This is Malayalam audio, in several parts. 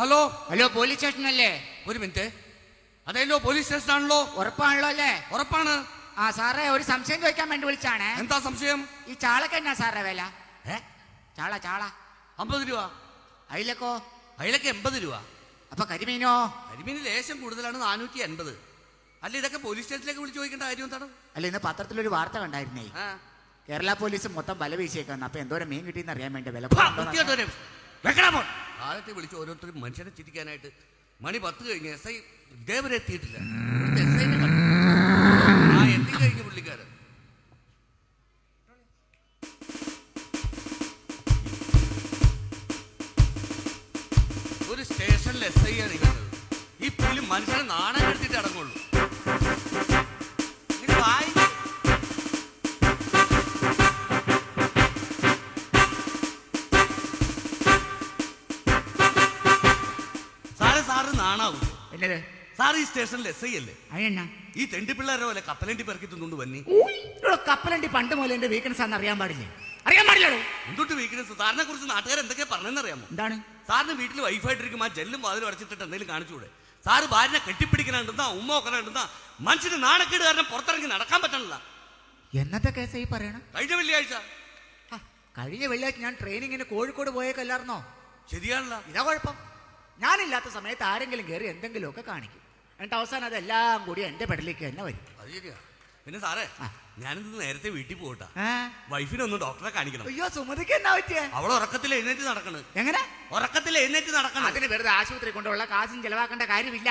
ഹലോ? Hello police സ്റ്റേഷനല്ലേ? ഒരു മിനിറ്റ്. അതെല്ലോ പോലീസ് സ്റ്റേഷൻ ആണല്ലോ ഉറപ്പാണല്ലോ അല്ലേ ഉറപ്പാണ്. ആ സാറേ ഒരു സംശയം ചോദിക്കാൻ വേണ്ടി വിളിച്ചാണ്. എന്താ സംശയം? ഈ ചാളക്ക് എന്നാ സാറേ വില? ഏ? ചാള ചാള. അമ്പത് രൂപ. അയിലക്കോ? അയിലക്ക് എൺപത് രൂപ. അപ്പൊ കരിമീനോ? കരിമീന് ലേശം കൂടുതലാണ് നാനൂറ്റി എൺപത് അല്ല ഇതൊക്കെ പോലീസ് സ്റ്റേഷനിലേക്ക് വിളിച്ചു ചോദിക്കേണ്ട കാര്യം എന്താണ്? അല്ല ഇന്ന് പത്രത്തിലൊരു വാർത്ത കണ്ടായിരുന്നേ. കേരള പോലീസ് മൊത്തം വല വീശിയേക്കാന്ന് അപ്പൊ എന്തോരം മീൻ കിട്ടിയെന്ന് അറിയാൻ വേണ്ടി വില കാലത്തെ വിളിച്ച് ഓരോരുത്തരും മനുഷ്യനെ ചിരിക്കാനായിട്ട് മണി പത്ത് കഴിഞ്ഞ് എസ് ഐ ഇതേവരെ എത്തിയിട്ടില്ല. ആ എത്തിക്കഴിഞ്ഞ് പുള്ളിക്കാരൻ. ഒരു സ്റ്റേഷനിൽ എസ് ഐ ആണ് ഇരിക്കുന്നത് ഈ പുള്ളി മനുഷ്യനെ നാണം എടുത്തിട്ട് അടങ്ങുള്ളൂ ഇങ്ങനെ എന്നത് സാർ ഈ സ്റ്റേഷനിൽ എസ് ഐ അല്ലേ? അതെന്നാ? ഈ തെണ്ടി പിള്ളേരെ പോലെ കപ്പലണ്ടി പെറുക്കി തിന്നുകൊണ്ട് വന്നി. ഇവിടെ കപ്പലണ്ടി പണ്ട് മുതൽ എന്റെ വീക്ക്നെസ് ആണെന്ന് അറിയാൻ പാടില്ലേ? അറിയാൻ പാടില്ലല്ലോ എന്തൊട്ട് വീക്ക്നെസ് സാറിനെ കുറിച്ച് നാട്ടുകാർ എന്തൊക്കെ പറഞ്ഞെന്ന് അറിയാമോ? എന്താണ്? സാറിന് വീട്ടിൽ വൈഫായിട്ടിരിക്കും ആ ജെല്ലും വാതിലും അടച്ചിട്ടിട്ട് എന്തെങ്കിലും കാണിച്ചുകൂടെ? സാറ് ഭാര്യനെ കെട്ടിപ്പിടിക്കണുണ്ടെന്നാ ഉമ്മ വെക്കണുണ്ടെന്നാ മനുഷ്യന് നാണക്കേട് കാരണം പുറത്തിറങ്ങി നടക്കാൻ പറ്റണില്ല. എന്നത്തെ കേസ് ഈ പറയണം? കഴിഞ്ഞ വെള്ളിയാഴ്ച. കഴിഞ്ഞ വെള്ളിയാഴ്ച ഞാൻ ട്രെയിനിങ്ങിന് കോഴിക്കോട് പോയേക്കല്ലായിരുന്നോ? ശരിയാണല്ലോ. ഇതാ കുഴപ്പം. ഞാനില്ലാത്ത സമയത്ത് ആരെങ്കിലും കയറി എന്തെങ്കിലുമൊക്കെ കാണിക്കും. എന്നിട്ട് അവസാനം അതെല്ലാം കൂടി എന്റെ പെടലേക്ക് തന്നെ വരും. അത് ശരിയാ. പിന്നെ സാറേ. ഞാനിന്ന് നേരത്തെ വീട്ടിൽ പോകട്ടെ. വൈഫിനെ ഒന്ന് ഡോക്ടറെ കാണിക്കണം. അയ്യോ സുമതിക്ക് എന്നാ പറ്റിയേ? അവൾ ഉറക്കത്തിൽ എഴുന്നേറ്റ് നടക്കണ്. എങ്ങനെ? ഉറക്കത്തിൽ എഴുന്നേറ്റ് നടക്കണം. അതിന് വെറുതെ ആശുപത്രി കൊണ്ടുള്ള കാശും ചെലവാക്കേണ്ട കാര്യമില്ല.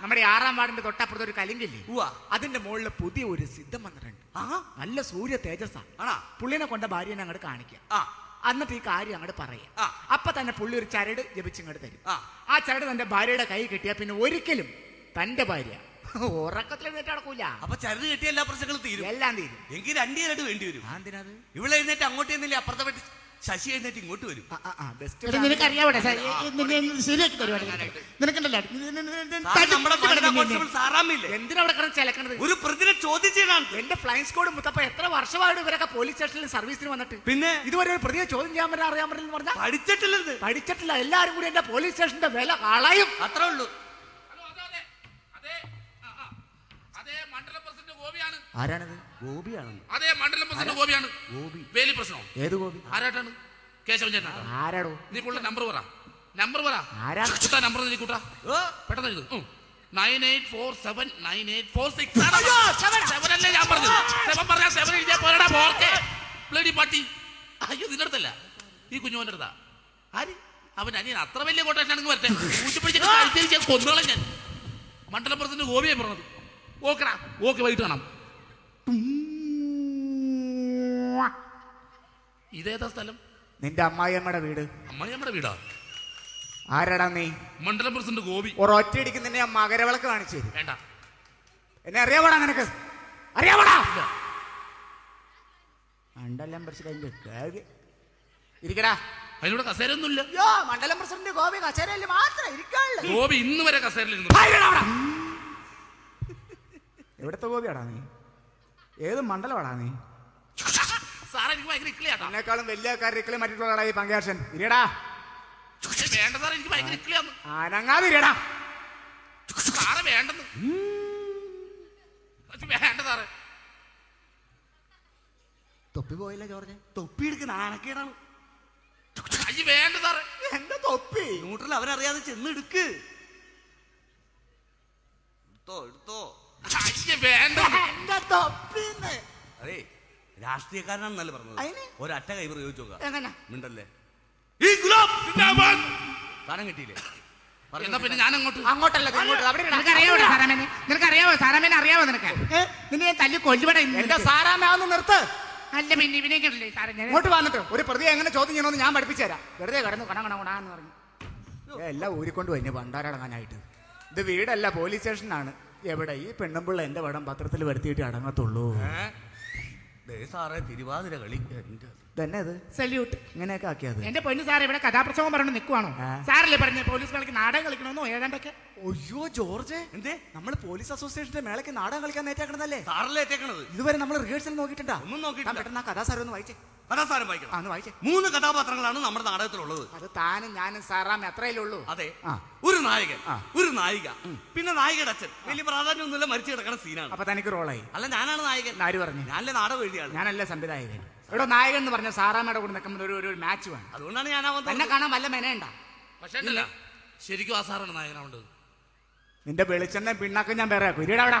നമ്മുടെ ആറാം വാർഡിന്റെ തൊട്ടപ്പുറത്ത് ഒരു കലിങ്കില്ലേ. അതിന്റെ മുകളിൽ പുതിയ ഒരു സിദ്ധം വന്നിട്ടുണ്ട്. നല്ല സൂര്യ തേജസ്സാ. ആണാ. പുള്ളിനെ കൊണ്ട ഭാര്യനെ അങ്ങോട്ട് കാണിക്കുക എന്നിട്ട് ഈ കാര്യം അങ്ങോട്ട് പറയാം. അപ്പൊ തന്നെ പുള്ളി ഒരു ചരട് ജപിച്ചിങ്ങോട്ട് തരും. ആ. ചരട് തന്റെ ഭാര്യയുടെ കൈ കിട്ടിയാൽ പിന്നെ ഒരിക്കലും തന്റെ ഭാര്യ ഉറക്കത്തിൽ എഴുന്നേറ്റ് നടക്കൂല. അപ്പൊ ചരട് കിട്ടിയ എല്ലാ പ്രശ്നങ്ങളും തീരും. എല്ലാം തീരും. എങ്കിൽ രണ്ടു ചരട് വേണ്ടി വരും. ഇവിടെ എഴുന്നേറ്റ് അങ്ങോട്ട് ചെന്നില്ലേ അപ്പുറത്തെ ശശി എഴുന്നേറ്റ് ഇങ്ങോട്ട് വരും. നിനക്കറിയാവിടെ ശരിയാക്കി നിനക്കുണ്ടല്ലോ? കിടന്ന് ചിലക്കണത്? ഒരു പ്രതിനെ ചോദ്യം ചെയ്യണം എന്റെ ഫ്ലൈൻ സ്കോഡ് മുത്തപ്പ എത്ര വർഷമായിട്ട് ഇവരൊക്കെ പോലീസ് സ്റ്റേഷനിൽ സർവീസിന് വന്നിട്ട്? പിന്നെ? ഇതുവരെ ഒരു പ്രതിയെ ചോദ്യം ചെയ്യാൻ പറ്റാൻ അറിയാൻ പറ്റില്ലെന്ന് പറഞ്ഞാൽ പഠിച്ചിട്ടില്ലത് പഠിച്ചിട്ടില്ല. എല്ലാരും കൂടി എന്റെ പോലീസ് സ്റ്റേഷന്റെ വില കളയും. അത്രേ ഉള്ളൂ ഹലോ അതെ അതെ അതെ ആ, ആ. അതെ മണ്ഡലം പ്രസിഡന്റ് ഗോപിയാണ് ആരാണത്? ഗോപിയാണ് അതെ മണ്ഡലം പ്രസിഡന്റ് ഗോപിയാണ്. ഗോപി. വേലി പ്രശ്നം? ഏത് ഗോപി? ആരായിട്ടാണ്? കേശവൻ ചേട്ടനാ ആരാടോ? നീ പുള്ള നമ്പർ പറ. നമ്പർ പറ. ആരാ? കൂട്ടാ നമ്പർ നീ കൂട്ടാ. പെട്ടെന്ന് എഴുതും. Nine eight four seven nine eight four six seven അല്ലേ ഞാൻ പറഞ്ഞത്? സെവൻ പറഞ്ഞാ സെവൻ എഴുതിയാ പോരടാ പോർക്കെ. ബ്ലഡി പട്ടി അയ്യോ നിന്റെ അടുത്തല്ല. ഈ കുഞ്ഞുമോന്റെ അടുത്താ. ആര്? അവൻ അനിയൻ. അത്ര വലിയ കോട്ടേഷൻ ആണെങ്കിൽ വരട്ടെ. കൂട്ടിപ്പിടിച്ചിട്ട് കഴിച്ചു ഞാൻ കൊന്നോളാം ഞാൻ. മണ്ഡലം പ്രസിഡന്റ് ഗോപിയെ പറഞ്ഞത്. ഓക്കെടാ. ഓക്കെ വൈകിട്ട് കാണാം. ഇതേതാ സ്ഥലം? നിന്റെ അമ്മായിയമ്മയുടെ വീട്. അമ്മായിയമ്മയുടെ വീടാ? ആരാടാ നീ? മണ്ഡലം പ്രസിഡന്റ് ഗോപി. ഒരൊറ്റയടിക്ക് നിന്നെ ആ മകരവിളക്ക് കാണിച്ചു തരും. വേണ്ട. എന്നെ അറിയാവടാ നിനക്ക്? അറിയാവടാ. മണ്ഡലം പ്രസിഡന്റ് ഗോപി ഇരിക്കടാ. അതിലൂടെ കസേരൊന്നുമില്ല മണ്ഡലം പ്രസിഡന്റ് ഗോപി കച്ചേരയിൽ മാത്രം ഇരിക്കാനുള്ളൂ ഗോപി ഇന്ന് വരെ കസേരയിൽ എവിടത്തെ ഗോപിയാടാ നീ? ഏത് മണ്ഡലമാടാ നീ? സാറേ എനിക്ക് ഭയങ്കര എന്നെക്കാളും വലിയ കാര്യത്തിലെ മറ്റുള്ളതാടാ ഈ പങ്കാക്ഷൻ ഇരിയടാ. വേണ്ട സാറേ എനിക്ക് ഭയങ്കര ഇക്കളിയാന്ന്. അനങ്ങാതെ ഇരിയടാ. സാറേ വേണ്ടെന്ന്. അത് വേണ്ട സാറേ. തൊപ്പി പോയില്ല ജോർജ് തൊപ്പി എടുക്കുന്ന ആനക്കേടാണ് അയ്യ വേണ്ട സാറേ. എന്റെ തൊപ്പി? ന്യൂട്രൽ അവരറിയാതെ ചെന്ന് എടുക്ക്. എടുത്തോ എടുത്തോ. അയ്യ വേണ്ട. എന്റെ അതെ രാഷ്ട്രീയക്കാരനാണെന്നല്ലേ പറഞ്ഞത്? ഒരറ്റ കൈ പ്രയോഗിച്ചു നോക്കാം മിണ്ടല്ലേ? ഈ. സാധനം കിട്ടിയില്ലേ? പറഞ്ഞു എന്നാ പിന്നെ ഞാൻ അങ്ങോട്ട് അങ്ങോട്ടല്ല ഇങ്ങോട്ട്. അവിടെ ഇരിടാ. നിനക്കറിയാവോ സാറാമേനെ അറിയാവോ നിനക്ക്? നിന്നെ ഞാൻ തല്ലി കൊല്ലുപട എന്റെ സാറാമ്മ നിർത്ത്. അല്ല പിന്നെ ഇവനെ കണ്ടില്ലേ സാറേ ഞാൻ ഇങ്ങോട്ട് വന്നിട്ട് ഒരു പ്രതിയെ എങ്ങനെ ചോദ്യം ചെയ്യണമെന്ന് ഞാൻ പഠിപ്പിച്ചു തരാം. വെറുതെ കിടന്നു കണ കണ എന്ന് പറഞ്ഞു. എല്ലാം ഊരിക്കൊണ്ട് വന്നു പണ്ടാരടങ്ങാനായിട്ട്. ഇത് വീടല്ല പോലീസ് സ്റ്റേഷനാണ് എവിടെ? ഈ പെണ്ണുമ്പിള്ള എന്റെ പടം പത്രത്തിൽ വരുത്തിയിട്ട് അടങ്ങത്തുള്ളൂ? ദേ സാറേ തിരുവാതിര കളി എന്റെ തന്നെ അത്? സല്യൂട്ട് ഇങ്ങനെയൊക്കെ ആക്കിയത് എന്റെ പൊന്നു സാർ ഇവിടെ കഥാപ്രസംഗം പറഞ്ഞു നിൽക്കുവാണോ. സാറല്ലേ പറഞ്ഞ പോലീസ് കളിക്ക് നാടകം കളിക്കണമെന്നോ ഏതാണ്ടൊക്കെ? അയ്യോ ജോർജ്. എന്തേ? നമ്മൾ പോലീസ് അസോസിയേഷന്റെ മേളയ്ക്ക് നാടകം കളിക്കാൻ നേറ്റാക്കണതല്ലേ സാറല്ലേ ഏറ്റേക്കണത് ഇതുവരെ നമ്മൾ റിഹേഴ്സൽ നോക്കിയിട്ടുണ്ടാ. ഒന്നും നോക്കിയിട്ടില്ല. പെട്ടെന്ന് ആ കഥാ സാർ ഒന്ന് വായിച്ചേ. കഥാസാരം വായിക്കണം. ആ വായിച്ചേ. മൂന്ന് കഥാപാത്രങ്ങളാണ് നമ്മുടെ നാടകത്തിലുള്ളത്. അത് താനും ഞാനും സാറാമ്മ എത്രയല്ലേ ഉള്ളൂ. അതെ. ഒരു നായകൻ ഒരു നായിക. പിന്നെ നായികയുടെ അച്ഛൻ. വലിയ പ്രാധാന്യമൊന്നുമില്ല മരിച്ചു കിടക്കുന്ന സീനാണ് അപ്പൊ തനിക്ക് റോളായി അല്ല ഞാനാണ് നായകൻ. ആര് പറഞ്ഞു? ഞാനല്ലേ നാടകം എഴുതിയാണ് ഞാനല്ല സംവിധായകൻ. ഇവിടെ നായകൻ എന്ന് പറഞ്ഞ സാറാമ്മയുടെ കൂടെ നിൽക്കുമ്പോൾ ഒരു ഒരു മാച്ച് വേണം. അതുകൊണ്ടാണ് ഞാൻ അവൻ എന്നെ കാണാൻ വല്ല മെനയുണ്ട? പക്ഷേ ഉണ്ടല്ലോ, ശരിക്കും ആ സാറാണ് നായകനാവേണ്ടത്. നിന്റെ വെളിച്ചെണ്ണ പിണ്ണാക്കം ഞാൻ വേറെ ആക്കും. ഇരിടാ അവിടെ.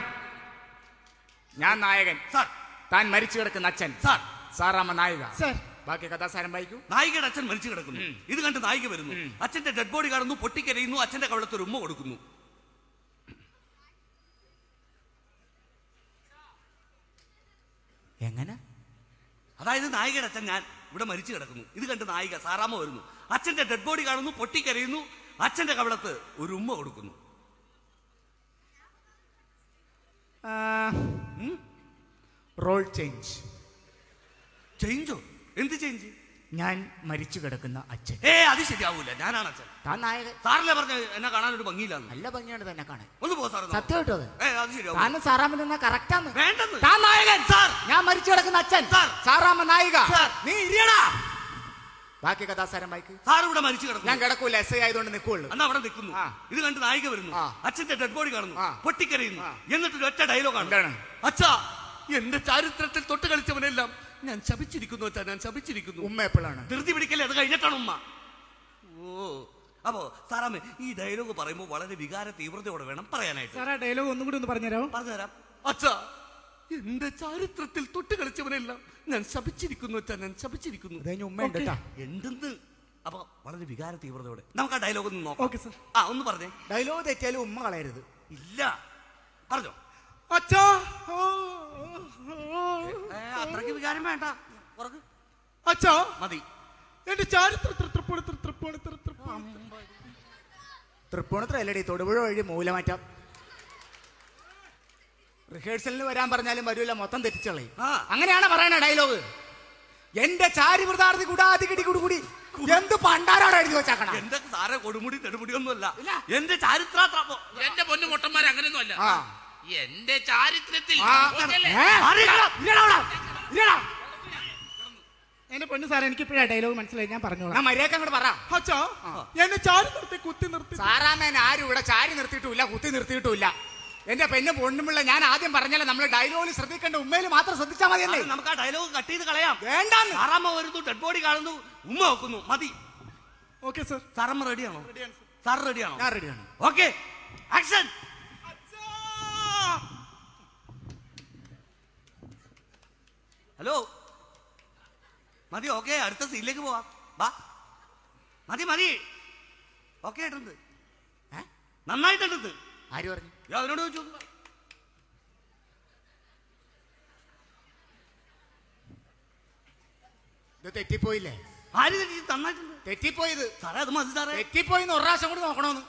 ഞാൻ നായകൻ. സാർ. താൻ മരിച്ചു കിടക്കുന്ന അച്ഛൻ. സാർ. സാറാമ്മ നായിക. സാർ. ബാക്കി കഥാസാരം വായിക്കൂ. നായികയുടെ അച്ഛൻ മരിച്ചു കിടക്കുന്നു. ഇത് കണ്ട് നായിക വരുന്നു. അച്ഛന്റെ ഡെഡ് ബോഡി കാണുന്നു പൊട്ടിക്കരയുന്നു. അച്ഛന്റെ കവളത്ത് ഒരു ഉമ്മ കൊടുക്കുന്നു. എങ്ങനെ? അതായത് നായികയുടെ അച്ഛൻ ഞാൻ ഇവിടെ മരിച്ചു കിടക്കുന്നു. ഇത് കണ്ട് നായിക സാറാമ്മ വരുന്നു. അച്ഛന്റെ ഡെഡ് ബോഡി കാണുന്നു പൊട്ടിക്കരയുന്നു. അച്ഛന്റെ കവളത്ത് ഒരു ഉമ്മ കൊടുക്കുന്നു. റോൾ ചേഞ്ച് ചേഞ്ചോ എന്ത് ചേഞ്ച് ഞാൻ മരിച്ചു കിടക്കുന്ന അച്ഛൻ. ഏ അത് ശരിയാവൂല. ഞാനാണ് അച്ഛൻ. താൻ നായകൻ. സാറിനെ പറഞ്ഞ എന്നെ കാണാൻ ഒരു ഭംഗിയില്ല നല്ല ഭംഗിയാണ് തന്നെ കാണാൻ. ഒന്ന് പോ സാർ സത്യം കേട്ടോ അത്. എന്ന താനും സാറാമ്മ നിന്നാ കറക്റ്റാന്ന് വേണ്ടെന്ന്. താൻ നായകൻ. സാർ. ഞാൻ മരിച്ചു കിടക്കുന്ന അച്ഛൻ. സാർ. സാറാമ്മ നായിക. നീ ഇരിയടാ. ബാക്കി കഥാസാരം വായിക്ക്. സാർ ഇവിടെ മരിച്ചു കിടക്കും ഞാൻ കിടക്കൂല. എസ് ഐ ആയതുകൊണ്ട് നിൽക്കുള്ളൂ അന്ന് അവിടെ നിൽക്കുന്നു. ഇത് കണ്ട് നായിക വരുന്നു. അച്ഛന്റെ ഡെഡ് ബോഡി കാണുന്നു. പൊട്ടിക്കരയുന്നു. എന്നിട്ട് ഒരു ഒറ്റ ഡയലോഗാണ് ആണ്. അച്ഛാ എന്റെ ചാരിത്രത്തിൽ തൊട്ട് കളിച്ചവനെല്ലാം ഞാൻ ശപിച്ചിരിക്കുന്നു അച്ഛാ ഞാൻ ശപിച്ചിരിക്കുന്നു. ഉമ്മ എപ്പോഴാണ്? ധൃതി പിടിക്കല്ലേ അത് കഴിഞ്ഞിട്ടാണ് ഉമ്മ. ഓ അപ്പോ സാറാമ്മ ഈ ഡയലോഗ് പറയുമ്പോൾ വളരെ വികാര തീവ്രതയോടെ വേണം പറയാനായിട്ട്. സാറാ ഡയലോഗ് ഒന്നും കൂടി ഒന്ന് പറഞ്ഞുതരാമോ? പറഞ്ഞുതരാം. അച്ഛാ എന്റെ ചാരിത്രത്തിൽ തൊട്ട് കളിച്ചവനെല്ലാം ഞാൻ ശപിച്ചിരിക്കുന്നു അച്ഛാ ഞാൻ ശപിച്ചിരിക്കുന്നു. ഉമ്മ എന്തെന്ന്? അപ്പൊ വളരെ വികാര തീവ്രതയോടെ. നമുക്ക് ആ ഡയലോഗ് ഒന്ന് നോക്കാം. Okay sir. ആ ഒന്ന് പറഞ്ഞേ. ഡയലോഗ് തെറ്റിയാലും ഉമ്മ കളയരുത്. ഇല്ല. പറഞ്ഞോ. അച്ഛാ. അത്രയ്ക്ക് വികാരം വേണ്ട. അച്ഛാ. മതി. എന്റെ ചാരിത്ര തൃപ്പൂണി തൃപ്പൂണി തൃപ്പൂണി. തൃപ്പൂണിത്ര അല്ലടി തൊടുപുഴ വഴി മൂലമാറ്റം. റിഹേഴ്സലിന് വരാൻ പറഞ്ഞാലും വരൂല മൊത്തം തെറ്റിച്ചളേ. ആ. അങ്ങനെയാണ് പറയണ ഡയലോഗ്. എന്റെ ചാരി വൃതാർത്ഥി കൂടാതി കിടി കുടുകൂടി എന്ത് പണ്ടാരാണ് എഴുതി വെച്ചാക്കണം? എന്റെ സാറെ കൊടുമുടി തെടുമുടി ഒന്നുമല്ല. എന്റെ ചാരിത്ര എന്റെ പൊന്നു പൊട്ടന്മാരെ അങ്ങനെയൊന്നും അല്ല ആ. എന്റെ ചാരിത്രത്തിൽ. എന്റെ പൊന്നു സാറേ എനിക്ക് ഇപ്പോഴാ ഡയലോഗ് മനസ്സിലായി. ഞാൻ പറഞ്ഞോളാം. ഞാൻ മര്യാദ അങ്ങോട്ട് പറ. അച്ഛോ എന്നെ ചാരി നിർത്തി കുത്തി നിർത്തി. സാറാമേൻ ആരും ഇവിടെ ചാരി നിർത്തിയിട്ടില്ല കുത്തി നിർത്തിയിട്ടില്ല. എന്റെ പെണ്ണ് പൊണ്ണുമുള്ള ഞാൻ ആദ്യം പറഞ്ഞാലേ നമ്മൾ ഡയലോഗിൽ ശ്രദ്ധിക്കേണ്ട ഉമ്മയിൽ മാത്രം ശ്രദ്ധിച്ചാൽ മതിയല്ലേ? നമുക്ക് ആ ഡയലോഗ് കട്ട് ചെയ്ത് കളയാം. വേണ്ട സാറാമ്മ വരുന്നു ഡെഡ് ബോഡി കാണുന്നു ഉമ്മ നോക്കുന്നു മതി. Okay sir. സാറമ്മ റെഡിയാണോ സാർ. റെഡിയാണോ ഞാൻ റെഡിയാണ് ഓക്കെ ആക്ഷൻ ഹലോ മതി ഓക്കെ അടുത്ത സീനിലേക്ക് പോവാം. വാ. മതി മതി. ഓക്കെ ആയിട്ടുണ്ട്? നന്നായിട്ടുണ്ട് ആര് പറഞ്ഞു? അവരോട് ചോദിച്ചു ഇത് തെറ്റിപ്പോയില്ലേ? ആര് തെറ്റി? നന്നായിട്ടുണ്ട്. തെറ്റിപ്പോയത്. സാറേ അത് മതി സാറേ. തെറ്റിപ്പോയിന്ന് ഒരു പ്രാവശ്യം കൂടി നോക്കണമെന്ന്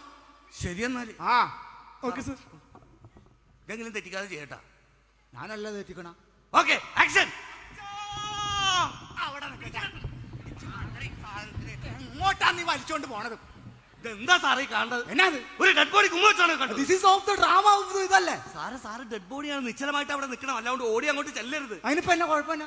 ശരിയെന്നാൽ ആ. Okay sir. ഇതെങ്കിലും തെറ്റിക്കാതെ ചെയ്യട്ടാ. ഞാനല്ല തെറ്റിക്കണ. ഓക്കെ ആക്ഷൻ എങ്ങോട്ടാ നീ വലിച്ചോണ്ട് പോണത്. എന്താ സാറേ കാണുന്നത്? എന്നാത്? ഒരു ഡെഡ് ബോഡി കുമ്മ വെച്ചാണ് കണ്ടത്? This is of the drama of ഇതല്ലേ? സാറ് സാറ് ഡെഡ് ബോഡിയാണ് നിശ്ചലമായിട്ട് അവിടെ നിൽക്കണം. അല്ലാണ്ട് ഓടി അങ്ങോട്ട് ചെല്ലരുത്. അതിനിപ്പോ എന്നാ കുഴപ്പമില്ല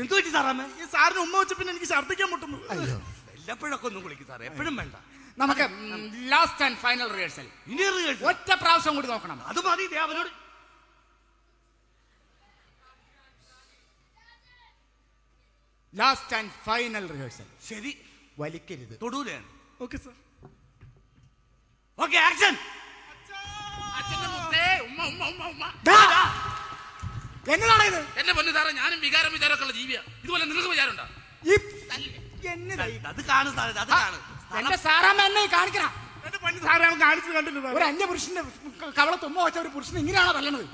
എന്തു പറ്റി സാറാമ്മ ഈ സാറിന് ഉമ്മ വെച്ച പിന്നെ എനിക്ക് ഛർദ്ദിക്കാൻ മുട്ടുന്നു അയ്യോ. വല്ലപ്പോഴൊക്കെ ഒന്നും വിളിക്കും സാറേ. എപ്പോഴും വേണ്ട. നമുക്ക് ലാസ്റ്റ് ആൻഡ് ഫൈനൽ റിഹേഴ്സൽ ഇനി റിഹേഴ്സൽ ഒറ്റ പ്രാവശ്യം കൂടി നോക്കണം. അത് മതി ദേ അവനോട്. ലാസ്റ്റ് ആൻഡ് ഫൈനൽ റിഹേഴ്സൽ ശരി. വലിക്കരുത്. തൊടൂലാണ് ഓക്കെ സർ ഓക്കെ ആക്ഷൻ അച്ഛന്റെ മുത്തേ ഉമ്മ ഉമ്മ ഉമ്മ ഉമ്മ. എന്നതാണ് ഇത് എന്റെ പൊന്നു സാറേ ഞാനും വികാരം വിചാരമൊക്കെ ഉള്ള ജീവിയാ. ഇതുപോലെ നിങ്ങൾക്ക് വിചാരമുണ്ടോ? ഈ എന്നതാ അത് കാണും സാറേ അത് കാണും. എന്റെ സാറാമ്മ എന്നെ കാണിക്കണം. എന്റെ പൊന്നു കാണിച്ചു കണ്ടില്ല ഒരു അന്യ വെച്ച ഒരു പുരുഷൻ ഇങ്ങനെയാണോ തല്ലണത്?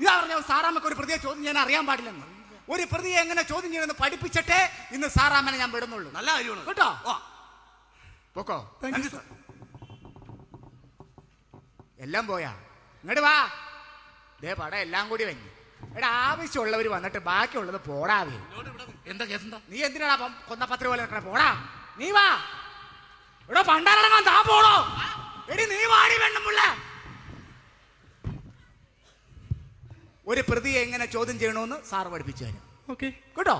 ഇതാ പറഞ്ഞ സാറാമ്മക്ക് ഒരു പ്രതിയെ ചോദ്യം ഞാൻ അറിയാൻ പാടില്ലെന്ന്. ഒരു പ്രതിയെ എങ്ങനെ ചോദ്യം ചെയ്യണമെന്ന് പഠിപ്പിച്ചിട്ടേ ഇന്ന് സാറാമ്മനെ ഞാൻ വിടുന്നുള്ളൂ. നല്ല കാര്യമാണ്. കേട്ടോ? പോക്കോ. എല്ലാം പോയാ? ഇങ്ങോട്ട് വാ. ദേ പടം എല്ലാം കൂടി വഞ്ഞു എടാ ആവശ്യമുള്ളവർ വന്നിട്ട് ബാക്കിയുള്ളത് പോടാവേ എന്താ കേസ് എന്താ? നീ എന്തിനാടാ കൊന്ന പത്ര പോലെ നിൽക്കണേ പോടാ. നീ വാ. ഇവിടെ പണ്ടാരടങ്ങാൻ താ പോടോ എടി നീ വാടി വേണം വേണ്ടമുള്ള ഒരു പ്രതിയെ എങ്ങനെ ചോദ്യം ചെയ്യണമെന്ന് സാർ പഠിപ്പിച്ചു തരും. ഓക്കെ കേട്ടോ?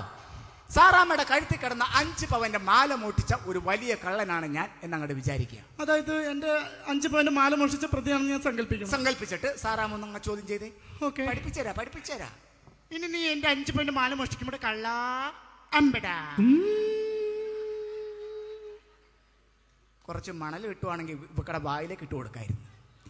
സാറാമ്മയുടെ കഴുത്തിൽ കിടന്ന അഞ്ച് പവന്റെ മാല മോട്ടിച്ച ഒരു വലിയ കള്ളനാണ് ഞാൻ എന്നങ്ങോട്ട് വിചാരിക്കുക. അതായത് എന്റെ അഞ്ച് പവന്റെ മാല മോഷ്ടിച്ച പ്രതിയാണ് ഞാൻ സങ്കല്പിക്കും സങ്കല്പിച്ചിട്ട് സാറാമ്മ ഒന്ന് അങ്ങ് ചോദ്യം ചെയ്തേ. ഓക്കെ പഠിപ്പിച്ചേരാ പഠിപ്പിച്ചേരാ ഇനി നീ എന്റെ അഞ്ച് പവന്റെ മാല മോഷ്ടിക്കുമ്പോൾ കള്ള അമ്പടാ. കുറച്ച് മണൽ കിട്ടുവാണെങ്കിൽ ഇവക്കടെ വായിലേക്ക് ഇട്ട് കൊടുക്കായിരുന്നു.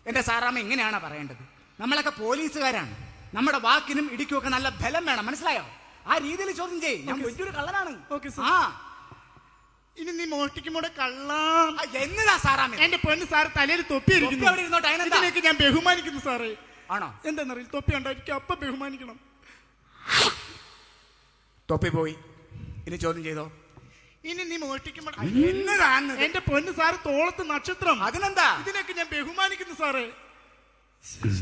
എന്റെ സാറാമ്മ ഇങ്ങനെയാണ് പറയേണ്ടത്? നമ്മളൊക്കെ പോലീസുകാരാണ്. നമ്മുടെ വാക്കിനും ഇടിക്കും ഒക്കെ നല്ല ബലം വേണം. മനസ്സിലായോ? ആ രീതിയിൽ ചോദ്യം ചെയ്യും. ഞാൻ വലിയൊരു കള്ളനാണ്. ആ. ഇനി നീ മോഷ്ടിക്കുമ്പോടെ കള്ളാം. എന്നതാ സാറാമ്മ എന്റെ പെണ്ണ് സാർ തലയിൽ തൊപ്പി? ഇതിലേക്ക് ഞാൻ ബഹുമാനിക്കുന്നു സാറേ. ആണോ? എന്താന്നറിയില്ല തൊപ്പി ഉണ്ടായിരിക്കും അപ്പൊ ബഹുമാനിക്കണം. തൊപ്പി പോയി. ഇനി ചോദ്യം ചെയ്തോ? ഇനി നീ മോഷ്ടിക്കുമ്പോൾ എന്നതാണ്? എന്റെ പൊന്ന് സാറ് തോളത്ത് നക്ഷത്രം. അതിനെന്താ? ഇതിനൊക്കെ ഞാൻ ബഹുമാനിക്കുന്നു സാറേ.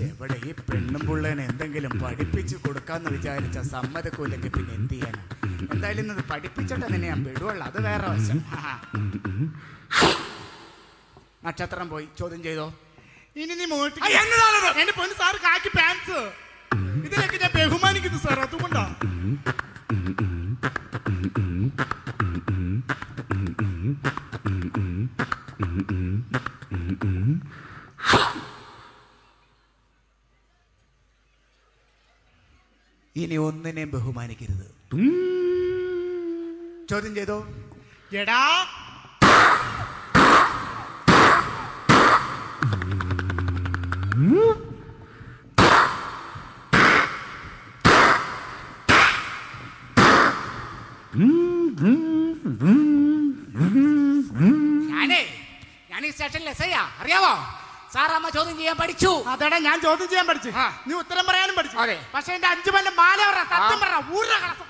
ഇവിടെ ഈ പെണ്ണും പിള്ളേനെ എന്തെങ്കിലും പഠിപ്പിച്ചു കൊടുക്കാന്ന് വിചാരിച്ച സമ്മതക്കൂലക്ക് പിന്നെ എന്ത് ചെയ്യാനാ എന്തായാലും ഇന്നത് പഠിപ്പിച്ചിട്ട് തന്നെ ഞാൻ വിടുവള്ള അത് വേറെ വശം. നക്ഷത്രം പോയി ചോദ്യം ചെയ്തോ ഇനി നീ എന്നതാണത്? എന്റെ പൊന്ന് സാർ കാക്കി പാൻസ് ഇതിനൊക്കെ ഞാൻ ബഹുമാനിക്കുന്നു സാർ അതുകൊണ്ടാ ഇനി ഒന്നിനെയും ബഹുമാനിക്കരുത് ചോദ്യം ചെയ്തോ എടാ ഞാനേ ഞാൻ ഈ സ്റ്റേഷനിൽ എസ് അറിയാവോ സാറാമ്മ ചോദ്യം ചെയ്യാൻ പഠിച്ചു അതെടാ ഞാൻ ചോദ്യം ചെയ്യാൻ പഠിച്ചു. നീ ഉത്തരം പറയാനും പഠിച്ചു അതെ. പക്ഷെ എന്റെ അഞ്ചു പല്ല മാല പറ സത്യം പറ ഊര കളസം